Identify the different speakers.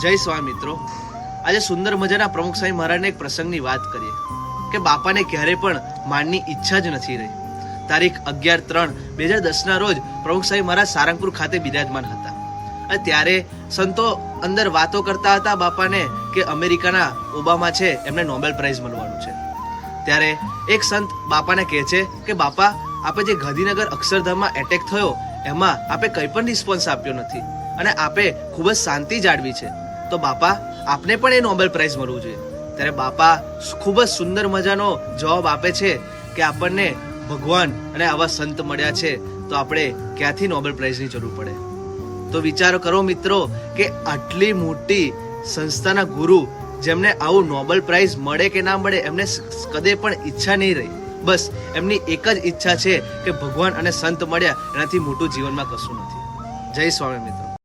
Speaker 1: જય સ્વામી મિત્રો. આજે સુંદર મજાના પ્રમુખ સ્વામી મહારાજને એક પ્રસંગની વાત કરીએ કે બાપાને ક્યારે પણ માનની ઈચ્છા જ નથી રહી. તારીખ અગિયાર ત્રણ બે હજાર દસના રોજ પ્રમુખ સ્વામી મહારાજ સારંગપુર ખાતે બિરાજમાન હતા. અને ત્યારે સંતો અંદર વાતો કરતા હતા બાપાને કે અમેરિકાના ઓબામા છે, એમને નોબેલ પ્રાઇઝ મળવાનું છે. ત્યારે એક સંત બાપાને કહે છે કે, બાપા, આપે જે ગાંધીનગર અક્ષરધામમાં એટેક થયો, એમાં આપે કંઈ પણ રિસ્પોન્સ આપ્યો નથી. અને આપે ખૂબ જ શાંતિ જાળવી છે. તો બાપા, આપને પણ એ નોબેલ પ્રાઇઝ મળવું જોઈએ. ત્યારે બાપા ખૂબ જ સુંદર મજાનો જવાબ આપે છે કે આપણને ભગવાન અને આવા સંત મળ્યા છે, તો આપણે ક્યાંથી નોબેલ પ્રાઇઝની જરૂર પડે? તો વિચારો કરો મિત્રો કે આટલી મોટી સંસ્થાના ગુરુ જેમને આવું નોબેલ પ્રાઇઝ મળે કે ના મળે, એમને કદે પણ ઈચ્છા નહીં રહી. બસ, એમની એક જ ઈચ્છા છે કે ભગવાન અને સંત મળ્યા, એનાથી મોટું જીવનમાં કશું નથી. જય સ્વામી મિત્રો.